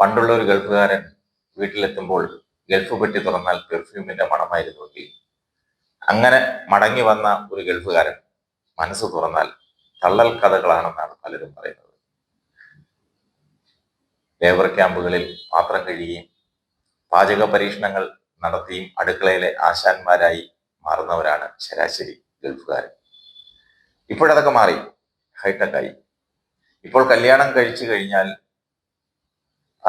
പണ്ടുള്ള ഒരു ഗൾഫുകാരൻ വീട്ടിലെത്തുമ്പോൾ ഗൾഫ് പെട്ടി തുറന്നാൽ പെർഫ്യൂമിന്റെ മണമായിരുന്നുവെങ്കിൽ അങ്ങനെ മടങ്ങി വന്ന ഒരു ഗൾഫുകാരൻ മനസ്സ് തുറന്നാൽ തള്ളൽ കഥകളാണെന്നാണ് പലരും പറയുന്നത്. ലേബർ ക്യാമ്പുകളിൽ പാത്രം കഴുകിയും പാചക പരീക്ഷണങ്ങൾ നടത്തിയും അടുക്കളയിലെ ആശാന്മാരായി മാറുന്നവരാണ് ശരാശരി ഗൾഫുകാരൻ. ഇപ്പോഴതൊക്കെ മാറി ഹൈടെക്കായി ഇപ്പോൾ കല്യാണം കഴിച്ചു കഴിഞ്ഞാൽ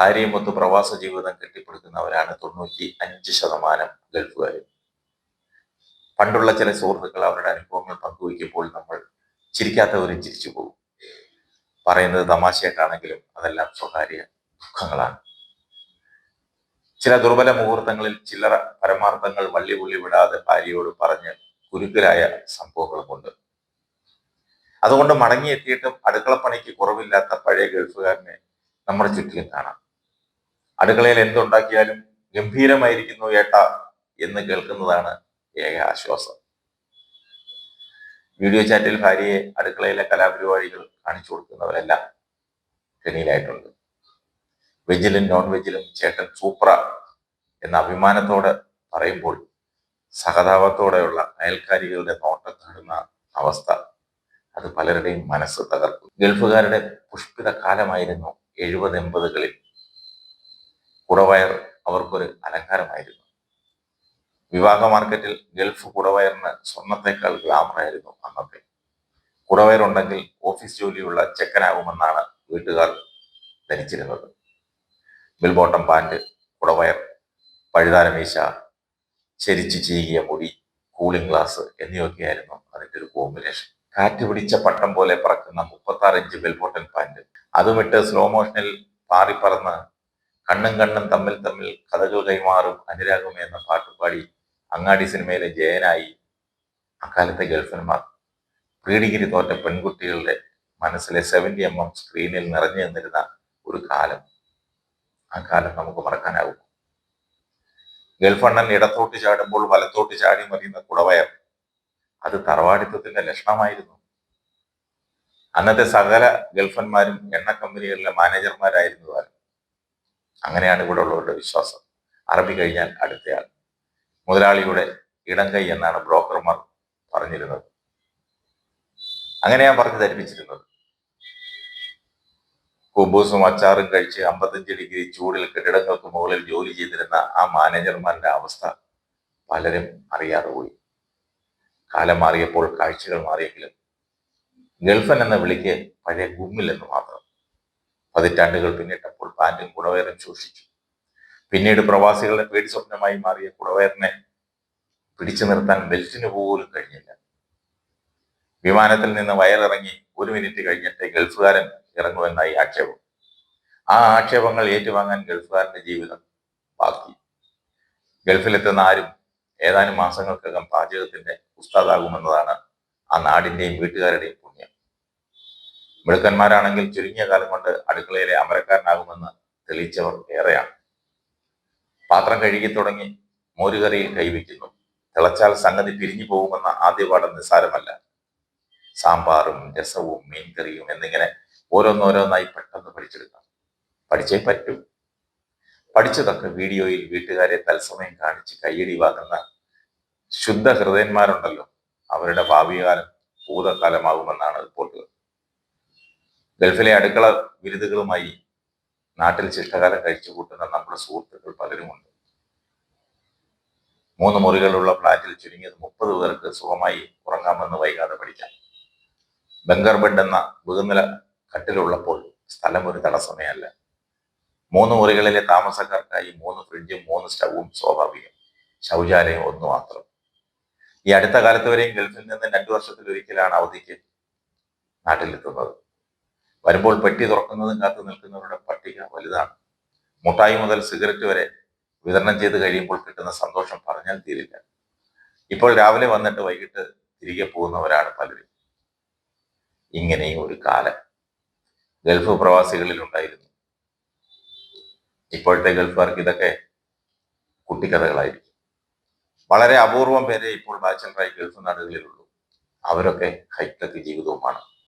ഭാര്യയും ഒത്ത് പ്രവാസ ജീവിതം കെട്ടിപ്പടുക്കുന്നവരാണ് തൊണ്ണൂറ്റി അഞ്ച് ശതമാനം ഗൾഫുകാർ പണ്ടുള്ള ചില സുഹൃത്തുക്കൾ അവരുടെ അനുഭവങ്ങൾ പങ്കുവയ്ക്കുമ്പോൾ നമ്മൾ ചിരിക്കാത്തവരും ചിരിച്ചു പോകും. പറയുന്നത് തമാശയായിട്ടാണെങ്കിലും അതെല്ലാം സ്വകാര്യ ദുഃഖങ്ങളാണ്. ചില ദുർബല മുഹൂർത്തങ്ങളിൽ ചില്ലറ പരമാർത്ഥങ്ങൾ വള്ളി പുള്ളി വിടാതെ ഭാര്യയോട് പറഞ്ഞ് കുരുക്കലായ സംഭവങ്ങളുമുണ്ട് അതുകൊണ്ട് മടങ്ങിയെത്തിയിട്ടും അടുക്കളപ്പണിക്ക് കുറവില്ലാത്ത പഴയ ഗൾഫുകാരനെ നമ്മുടെ ചുറ്റിലും കാണാം. അടുക്കളയിൽ എന്തുണ്ടാക്കിയാലും ഗംഭീരമായിരിക്കുന്നു ഏട്ട എന്ന് കേൾക്കുന്നതാണ് ഏക ആശ്വാസം. വീഡിയോ ചാറ്റിൽ ഭാര്യയെ അടുക്കളയിലെ കലാപരിപാടികൾ കാണിച്ചു കൊടുക്കുന്നവരെല്ലാം കെണിയിലായിട്ടുണ്ട്. വെജിലും നോൺ വെജിലും ചേട്ടൻ സൂപ്ര എന്ന അഭിമാനത്തോടെ പറയുമ്പോൾ സഹതാപത്തോടെയുള്ള അയൽക്കാരികളുടെ നോട്ടം അവസ്ഥ അത് പലരുടെയും മനസ്സ് തകർക്കും. ഗൾഫുകാരുടെ പുഷ്പിത കാലമായിരുന്നു എഴുപത് എൺപതുകളിൽ. കുടവയർ അവർക്കൊരു അലങ്കാരമായിരുന്നു. വിവാഹ മാർക്കറ്റിൽ ഗൾഫ് കുടവയറിന് സ്വർണത്തേക്കാൾ ഗ്ലാമറായിരുന്നു അന്നത്തെ. കുടവയറുണ്ടെങ്കിൽ ഓഫീസ് ജോലിയുള്ള ചെക്കനാകുമെന്നാണ് വീട്ടുകാർ ധരിച്ചിരുന്നത്. ബിൽബോട്ടം പാന്റ് കുടവയർ പഴുതാരമീശ ചെരിച്ചു ചീകിയ മുടി കൂളിംഗ് ഗ്ലാസ് എന്നിവയൊക്കെയായിരുന്നു അതിന്റെ ഒരു കോമ്പിനേഷൻ. കാറ്റ് പിടിച്ച പട്ടം പോലെ പറക്കുന്ന മുപ്പത്താറ് ഇഞ്ച് ബെൽബോട്ടൻ പാന്റ്. അതുമിട്ട് സ്ലോ മോഷനിൽ പാറിപ്പറന്ന് കണ്ണും കണ്ണും തമ്മിൽ തമ്മിൽ കഥകൾ കൈമാറും അനുരാഗം എന്ന പാട്ടുപാടി അങ്ങാടി സിനിമയിലെ ജയനായി അക്കാലത്തെ ഗൾഫന്മാർ പ്രീ തോറ്റ പെൺകുട്ടികളുടെ മനസ്സിലെ സെവന്റി എം എം സ്ക്രീനിൽ നിറഞ്ഞു നിന്നിരുന്ന ഒരു കാലം. ആ കാലം നമുക്ക് മറക്കാനാവും. ഗൾഫണ്ണൻ ഇടത്തോട്ട് ചാടുമ്പോൾ വലത്തോട്ട് ചാടി മറിയുന്ന കുടവയർ. അത് തറവാടിത്വത്തിന്റെ ലക്ഷണമായിരുന്നു. അന്നത്തെ സകല ഗൾഫന്മാരും എണ്ണ കമ്പനികളിലെ മാനേജർമാരായിരുന്നു താനും അങ്ങനെയാണ് ഇവിടെ ഉള്ളവരുടെ വിശ്വാസം. അറബി കഴിഞ്ഞാൽ അടുത്തയാൾ. മുതലാളിയുടെ ഇടം കൈ എന്നാണ് ബ്രോക്കർമാർ പറഞ്ഞിരുന്നത്. അങ്ങനെയാണ് പറഞ്ഞ് ധരിപ്പിച്ചിരുന്നത്. കുബൂസും അച്ചാറും കഴിച്ച് അമ്പത്തഞ്ച് ഡിഗ്രി ചൂടിൽ കെട്ടിടങ്ങൾക്ക് മുകളിൽ ജോലി ചെയ്തിരുന്ന ആ മാനേജർമാരുടെ അവസ്ഥ പലരും അറിയാതെ പോയി. കാലം മാറിയപ്പോൾ കാഴ്ചകൾ മാറിയെങ്കിലും ഗൾഫൻ എന്ന വിളിക്ക് പഴയ ഗുമ്മിൽ എന്ന് മാത്രം. പതിറ്റാണ്ടുകൾ പിന്നിട്ടപ്പോൾ പാന്റും കുടവയറും ശോഷിച്ചു പിന്നീട് പ്രവാസികളുടെ പേടി സ്വപ്നമായി മാറിയ കുടവയറിനെ പിടിച്ചു നിർത്താൻ ബെൽറ്റിന് പോലും കഴിഞ്ഞില്ല. വിമാനത്തിൽ നിന്ന് വയറിറങ്ങി ഒരു മിനിറ്റ് കഴിഞ്ഞിട്ട് ഗൾഫുകാരൻ ഇറങ്ങുമെന്നായി ആക്ഷേപം. ആ ആക്ഷേപങ്ങൾ ഏറ്റുവാങ്ങാൻ ഗൾഫുകാരന്റെ ജീവിതം ബാക്കി. ഗൾഫിലെത്തുന്ന ആരും ഏതാനും മാസങ്ങൾക്കകം പാചകത്തിന്റെ ഉസ്താദാകുമെന്നതാണ് ആ നാടിന്റെയും വീട്ടുകാരുടെയും മിടുക്കന്മാരാണെങ്കിൽ ചുരുങ്ങിയ കാലം കൊണ്ട് അടുക്കളയിലെ അമരക്കാരനാകുമെന്ന് തെളിയിച്ചവർ ഏറെയാണ്. പാത്രം കഴുകി തുടങ്ങി മോരുകറി കൈവയ്ക്കുന്നു. തിളച്ചാൽ സംഗതി പിരിഞ്ഞു പോകുമെന്ന ആദ്യപാഠം നിസ്സാരമല്ല. സാമ്പാറും രസവും മീൻകറിയും എന്നിങ്ങനെ ഓരോന്നോരോന്നായി പെട്ടെന്ന് പഠിച്ചെടുക്കാം. പഠിച്ചേ പറ്റൂ. പഠിച്ചതൊക്കെ വീഡിയോയിൽ വീട്ടുകാരെ തത്സമയം കാണിച്ച് കയ്യടി വാങ്ങുന്ന ശുദ്ധ ഹൃദയന്മാരുണ്ടല്ലോ അവരുടെ ഭാവികാലം ഭൂതകാലമാകുമെന്നാണ് റിപ്പോർട്ടുകൾ. ഗൾഫിലെ അടുക്കള വിരുതുകളുമായി നാട്ടിൽ ശിഷ്ടകാലം കഴിച്ചു കൂട്ടുന്ന നമ്മുടെ സുഹൃത്തുക്കൾ പലരുമുണ്ട്. മൂന്ന് മുറികളുള്ള ഫ്ളാറ്റിൽ ചുരുങ്ങിയത് മുപ്പത് പേർക്ക് സുഖമായി ഉറങ്ങാമെന്ന് വൈകാതെ പഠിക്കാം. ബംഗർ ബെഡ് എന്ന ബഹുനില കട്ടിലുള്ളപ്പോൾ സ്ഥലം ഒരു തടസ്സമേ അല്ല മൂന്ന് മുറികളിലെ താമസക്കാർക്കായി മൂന്ന് ഫ്രിഡ്ജും മൂന്ന് സ്റ്റവും സ്വാഭാവികം. ശൗചാലയം ഒന്നു മാത്രം. ഈ അടുത്ത കാലത്ത് വരെയും ഗൾഫിൽ നിന്ന് രണ്ടു വർഷത്തിൽ ഒരിക്കലാണ് അവധിക്ക് നാട്ടിലെത്തുന്നത്. വരുമ്പോൾ പെട്ടി തുറക്കുന്നതും കാത്തു നിൽക്കുന്നവരുടെ പട്ടിക വലുതാണ്. മുട്ടായി മുതൽ സിഗരറ്റ് വരെ വിതരണം ചെയ്ത് കഴിയുമ്പോൾ കിട്ടുന്ന സന്തോഷം പറഞ്ഞാൽ തീരില്ല. ഇപ്പോൾ രാവിലെ വന്നിട്ട് വൈകിട്ട് തിരികെ പോകുന്നവരാണ് പലരും. ഇങ്ങനെയും ഒരു കാലം. ഗൾഫ് പ്രവാസികളിൽ ഉണ്ടായിരുന്നു. ഇപ്പോഴത്തെ ഗൾഫുകാർക്ക് ഇതൊക്കെ കുട്ടിക്കഥകളായിരിക്കും. വളരെ അപൂർവം പേരെ ഇപ്പോൾ ബാച്ചലറായി ഗൾഫ് നാടുകളിലുള്ളൂ. അവരൊക്കെ ഹൈടെക് ജീവിതവുമാണ്.